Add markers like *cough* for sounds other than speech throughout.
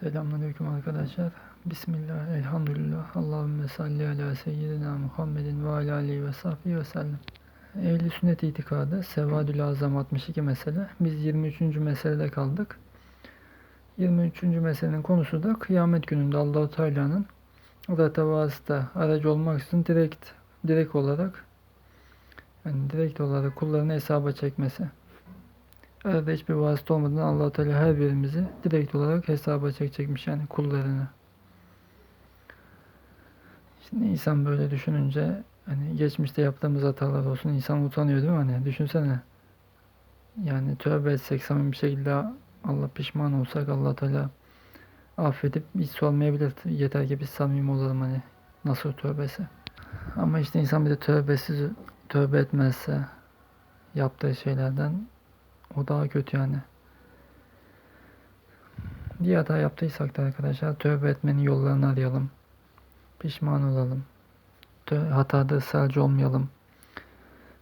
Selamünaleyküm arkadaşlar. Bismillah, elhamdülillah. Allahümme salli ala seyyidina Muhammedin ve ala aleyhi ve sahbihi ve sellem. Ehli sünnet itikadı, Sevadül Azam 62 mesele. Biz 23. meselede kaldık. 23. meselenin konusu da kıyamet gününde Allahu Teala'nın rata vasıta aracı olmaksızın direkt direkt olarak yani direkt olarak kullarını hesaba çekmesi. Arada hiçbir vasıta olmadan allah Teala her birimizi direkt olarak hesaba çekecekmiş yani kullarını. Şimdi insan böyle düşününce hani geçmişte yaptığımız hatalar olsun insan utanıyor değil mi? Hani düşünsene. Yani tövbe etsek samimi bir şekilde Allah pişman olsak allah Teala affedip hiç sormayabilir. Yeter ki biz samimi olalım hani nasıl tövbesi. Ama işte insan bir de tövbesiz tövbe etmezse yaptığı şeylerden o daha kötü yani. Bir hata yaptıysak da arkadaşlar tövbe etmenin yollarını arayalım. Pişman olalım. Hatada ısrarcı olmayalım.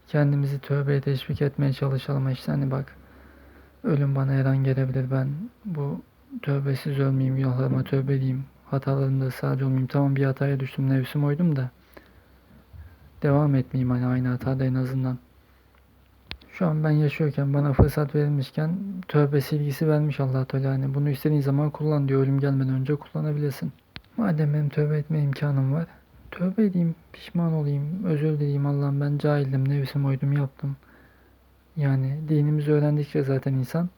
Kendimizi tövbeye teşvik etmeye çalışalım. İşte hani bak ölüm bana her an gelebilir. Ben bu tövbesiz ölmeyeyim, günahlarıma tövbe edeyim. Hatalarımda ısrarcı olmayayım. Tamam bir hataya düştüm, nefsim oydum da. Devam etmeyeyim hani aynı hatada en azından. Şu an ben yaşıyorken bana fırsat verilmişken tövbe silgisi vermiş allah Teala. Hani bunu istediğin zaman kullan diyor. Ölüm gelmeden önce kullanabilirsin. Madem benim tövbe etme imkanım var. Tövbe edeyim, pişman olayım, özür dileyeyim Allah'ım ben cahildim, nefsim oydum, yaptım. Yani dinimizi öğrendikçe zaten insan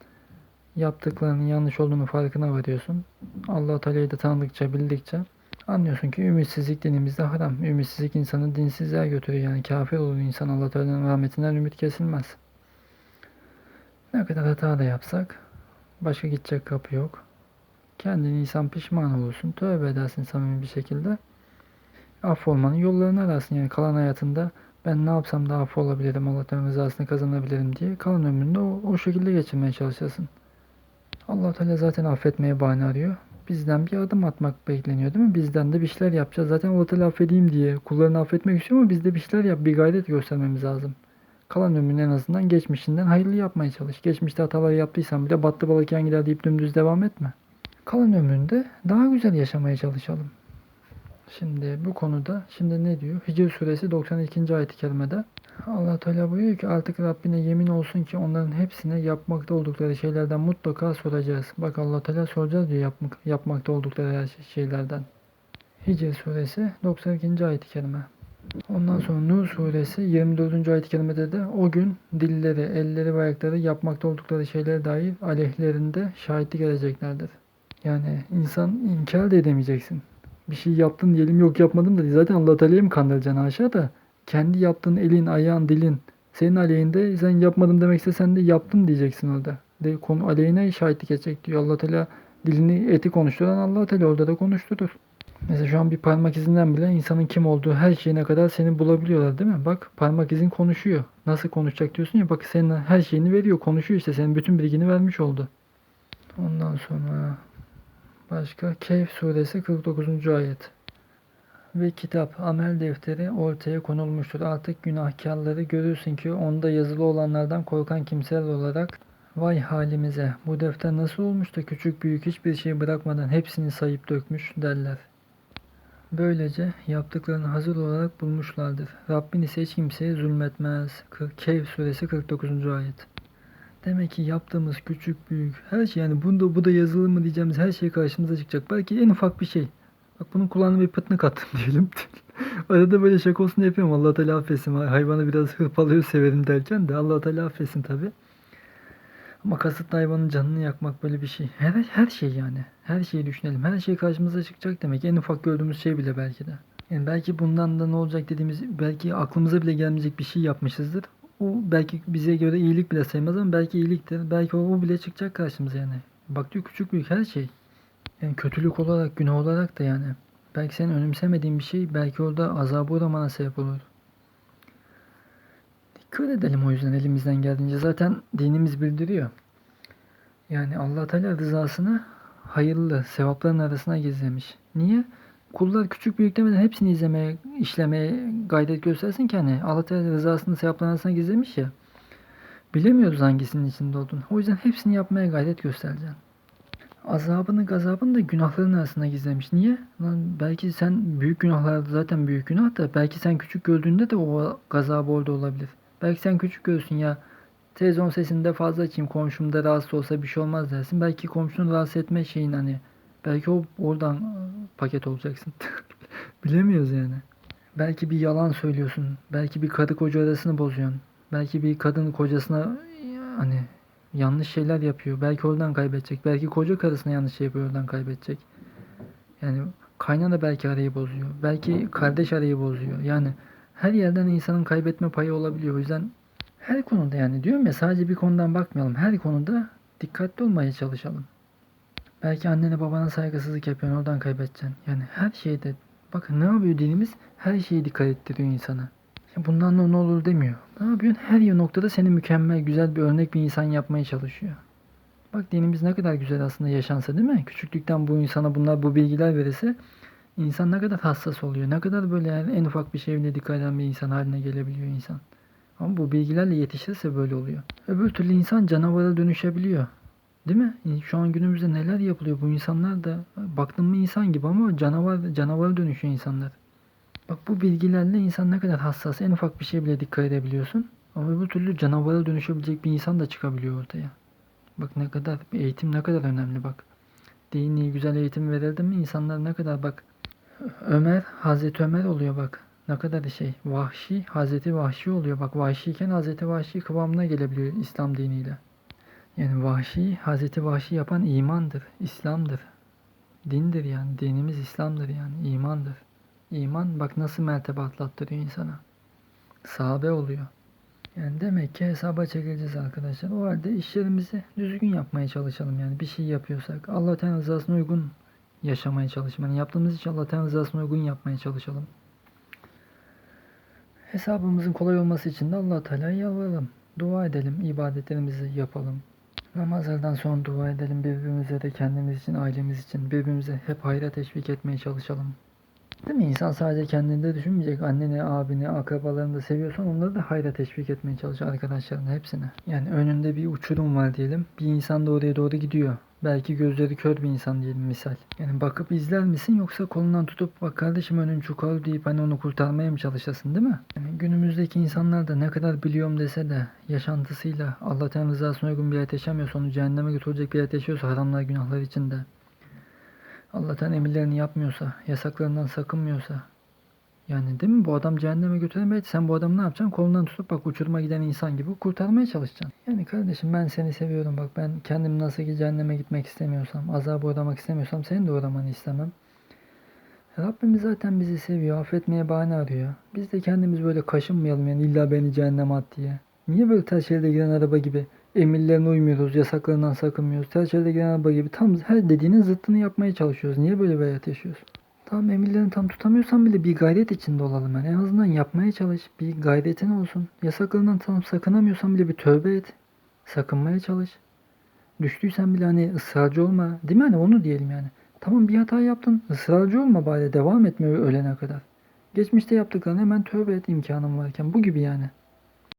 yaptıklarının yanlış olduğunu farkına varıyorsun. allah Teala'yı da tanıdıkça, bildikçe anlıyorsun ki ümitsizlik dinimizde haram. Ümitsizlik insanı dinsizliğe götürüyor. Yani kafir olur insan allah Teala'nın rahmetinden ümit kesilmez. Ne kadar hata da yapsak başka gidecek kapı yok. Kendini insan pişman olursun. Tövbe edersin samimi bir şekilde. Affolmanın yollarını ararsın. Yani kalan hayatında ben ne yapsam da affolabilirim, Allah'ın rızasını kazanabilirim diye kalan ömründe o, o şekilde geçirmeye çalışırsın. allah Teala zaten affetmeye bahane arıyor. Bizden bir adım atmak bekleniyor değil mi? Bizden de bir şeyler yapacağız. Zaten Allah Teala affedeyim diye kullarını affetmek istiyor ama biz de bir şeyler yap, bir gayret göstermemiz lazım. Kalan ömrün en azından geçmişinden hayırlı yapmaya çalış. Geçmişte hatalar yaptıysan bile battı balık yan gider deyip dümdüz devam etme. Kalan ömründe daha güzel yaşamaya çalışalım. Şimdi bu konuda şimdi ne diyor? Hicr suresi 92. ayet-i kerimede Allah Teala buyuruyor ki artık Rabbine yemin olsun ki onların hepsine yapmakta oldukları şeylerden mutlaka soracağız. Bak Allah Teala soracağız diyor yapmak, yapmakta oldukları her şey- şeylerden. Hicr suresi 92. ayet-i kerime. Ondan sonra Nur suresi 24. ayet-i kerimede de o gün dilleri, elleri ve ayakları yapmakta oldukları şeylere dair aleyhlerinde şahitlik edeceklerdir. Yani insan inkar da edemeyeceksin. Bir şey yaptın diyelim yok yapmadım da zaten Allah Teala'yı mı kandıracaksın haşa da kendi yaptığın elin, ayağın, dilin senin aleyhinde sen yapmadım demekse sen de yaptın diyeceksin orada. De konu aleyhine şahitlik edecek diyor. Allah Teala dilini eti konuşturan Allah Teala orada da konuşturur. Mesela şu an bir parmak izinden bile insanın kim olduğu her şeyine kadar seni bulabiliyorlar değil mi? Bak parmak izin konuşuyor. Nasıl konuşacak diyorsun ya bak senin her şeyini veriyor. Konuşuyor işte senin bütün bilgini vermiş oldu. Ondan sonra başka Kehf suresi 49. ayet. Ve kitap, amel defteri ortaya konulmuştur. Artık günahkarları görürsün ki onda yazılı olanlardan korkan kimseler olarak Vay halimize bu defter nasıl olmuş da küçük büyük hiçbir şey bırakmadan hepsini sayıp dökmüş derler. Böylece yaptıklarını hazır olarak bulmuşlardır. Rabbin ise hiç kimseye zulmetmez. Kehf suresi 49. ayet. Demek ki yaptığımız küçük büyük her şey yani bunda bu da yazılı mı diyeceğimiz her şey karşımıza çıkacak. Belki en ufak bir şey. Bak bunun kulağına bir pıtlık attım *laughs* diyelim. Arada böyle şaka olsun yapıyorum. Allah Teala affetsin. Hayvanı biraz hırpalıyor severim derken de Allah Teala affetsin tabi. Ama kasıtlı hayvanın canını yakmak böyle bir şey. Her, her şey yani. Her şeyi düşünelim. Her şey karşımıza çıkacak demek. En ufak gördüğümüz şey bile belki de. Yani belki bundan da ne olacak dediğimiz belki aklımıza bile gelmeyecek bir şey yapmışızdır. O belki bize göre iyilik bile sayılmaz ama belki iyiliktir. Belki o, o bile çıkacak karşımıza yani. Bak diyor küçük büyük her şey. Yani kötülük olarak, günah olarak da yani. Belki senin önemsemediğin bir şey belki orada azabı uğramana sebep olur. Dikkat edelim o yüzden elimizden geldiğince. Zaten dinimiz bildiriyor. Yani Allah Teala rızasını hayırlı sevapların arasına gizlemiş. Niye? Kullar küçük büyük demeden hepsini izlemeye, işlemeye gayret göstersin ki hani Allah Teala rızasını sevapların arasına gizlemiş ya. Bilemiyoruz hangisinin içinde olduğunu. O yüzden hepsini yapmaya gayret göstereceksin. Azabını gazabını da günahların arasında gizlemiş. Niye? Lan belki sen büyük günahlar zaten büyük günah da belki sen küçük gördüğünde de o gazabı orada olabilir. Belki sen küçük görsün ya televizyon sesini de fazla açayım komşum da rahatsız olsa bir şey olmaz dersin. Belki komşunu rahatsız etme şeyin hani belki o oradan paket olacaksın. *laughs* Bilemiyoruz yani. Belki bir yalan söylüyorsun. Belki bir karı koca arasını bozuyorsun. Belki bir kadın kocasına hani yanlış şeyler yapıyor. Belki oradan kaybedecek. Belki koca karısına yanlış şey yapıyor oradan kaybedecek. Yani kaynana belki arayı bozuyor. Belki kardeş arayı bozuyor. Yani her yerden insanın kaybetme payı olabiliyor. O yüzden her konuda yani diyorum ya sadece bir konudan bakmayalım. Her konuda dikkatli olmaya çalışalım. Belki annene babana saygısızlık yapıyorsun oradan kaybedeceksin. Yani her şeyde bakın ne yapıyor dinimiz? Her şeyi dikkat ettiriyor insana. Bundan da ne olur demiyor. Ne yapıyorsun? Her noktada seni mükemmel, güzel bir örnek bir insan yapmaya çalışıyor. Bak dinimiz ne kadar güzel aslında yaşansa değil mi? Küçüklükten bu insana bunlar bu bilgiler verirse insan ne kadar hassas oluyor. Ne kadar böyle yani en ufak bir şeye bile dikkat eden bir insan haline gelebiliyor insan. Ama bu bilgilerle yetişirse böyle oluyor. Öbür türlü insan canavara dönüşebiliyor. Değil mi? Şu an günümüzde neler yapılıyor? Bu insanlar da baktın mı insan gibi ama canavar canavara dönüşüyor insanlar. Bak bu bilgilerle insan ne kadar hassas. En ufak bir şeye bile dikkat edebiliyorsun. Ama öbür türlü canavara dönüşebilecek bir insan da çıkabiliyor ortaya. Bak ne kadar eğitim ne kadar önemli bak. Dini güzel eğitim verildi mi insanlar ne kadar bak. Ömer Hazreti Ömer oluyor bak. Ne kadar şey vahşi Hazreti Vahşi oluyor. Bak vahşiyken Hazreti Vahşi kıvamına gelebiliyor İslam diniyle. Yani vahşi Hazreti Vahşi yapan imandır, İslam'dır. Dindir yani. Dinimiz İslam'dır yani. imandır. İman bak nasıl mertebe atlattırıyor insana. Sahabe oluyor. Yani demek ki hesaba çekileceğiz arkadaşlar. O halde işlerimizi düzgün yapmaya çalışalım yani. Bir şey yapıyorsak Allah Teala rızasına uygun yaşamaya çalışalım. Yani yaptığımız iş Allah Teala rızasına uygun yapmaya çalışalım. Hesabımızın kolay olması için de Allah Teala'ya yalvaralım. Dua edelim, ibadetlerimizi yapalım. Namazlardan sonra dua edelim birbirimize de kendimiz için, ailemiz için birbirimize hep hayra teşvik etmeye çalışalım. Değil mi? İnsan sadece kendinde düşünmeyecek. Anneni, abini, akrabalarını da seviyorsan onları da hayra teşvik etmeye çalış arkadaşlarına hepsine. Yani önünde bir uçurum var diyelim. Bir insan da oraya doğru gidiyor. Belki gözleri kör bir insan diyelim misal. Yani bakıp izler misin yoksa kolundan tutup bak kardeşim önün çukur deyip hani onu kurtarmaya mı çalışasın değil mi? Yani günümüzdeki insanlar da ne kadar biliyorum dese de yaşantısıyla Allah'tan rızasına uygun bir hayat yaşamıyorsa onu cehenneme götürecek bir hayat yaşıyorsa haramlar günahlar içinde. Allah'tan emirlerini yapmıyorsa, yasaklarından sakınmıyorsa yani değil mi? Bu adam cehenneme götüremeyecek. Sen bu adamı ne yapacaksın? Kolundan tutup bak uçuruma giden insan gibi kurtarmaya çalışacaksın. Yani kardeşim ben seni seviyorum bak ben kendim nasıl ki cehenneme gitmek istemiyorsam, azabı uğramak istemiyorsam senin de uğramanı istemem. Rabbimiz zaten bizi seviyor, affetmeye bahane arıyor. Biz de kendimiz böyle kaşınmayalım yani illa beni cehenneme at diye. Niye böyle ters şeride giden araba gibi emirlerine uymuyoruz, yasaklarından sakınmıyoruz. Ters şeride giden araba gibi tam her dediğinin zıttını yapmaya çalışıyoruz. Niye böyle bir hayat yaşıyoruz? Tamam emirlerini tam tutamıyorsan bile bir gayret içinde olalım yani. En azından yapmaya çalış. Bir gayretin olsun. Yasaklarından tam sakınamıyorsan bile bir tövbe et. Sakınmaya çalış. Düştüysen bile hani ısrarcı olma. Değil mi hani onu diyelim yani. Tamam bir hata yaptın. ısrarcı olma bari. Devam etme ölene kadar. Geçmişte yaptıklarını hemen tövbe et imkanın varken. Bu gibi yani.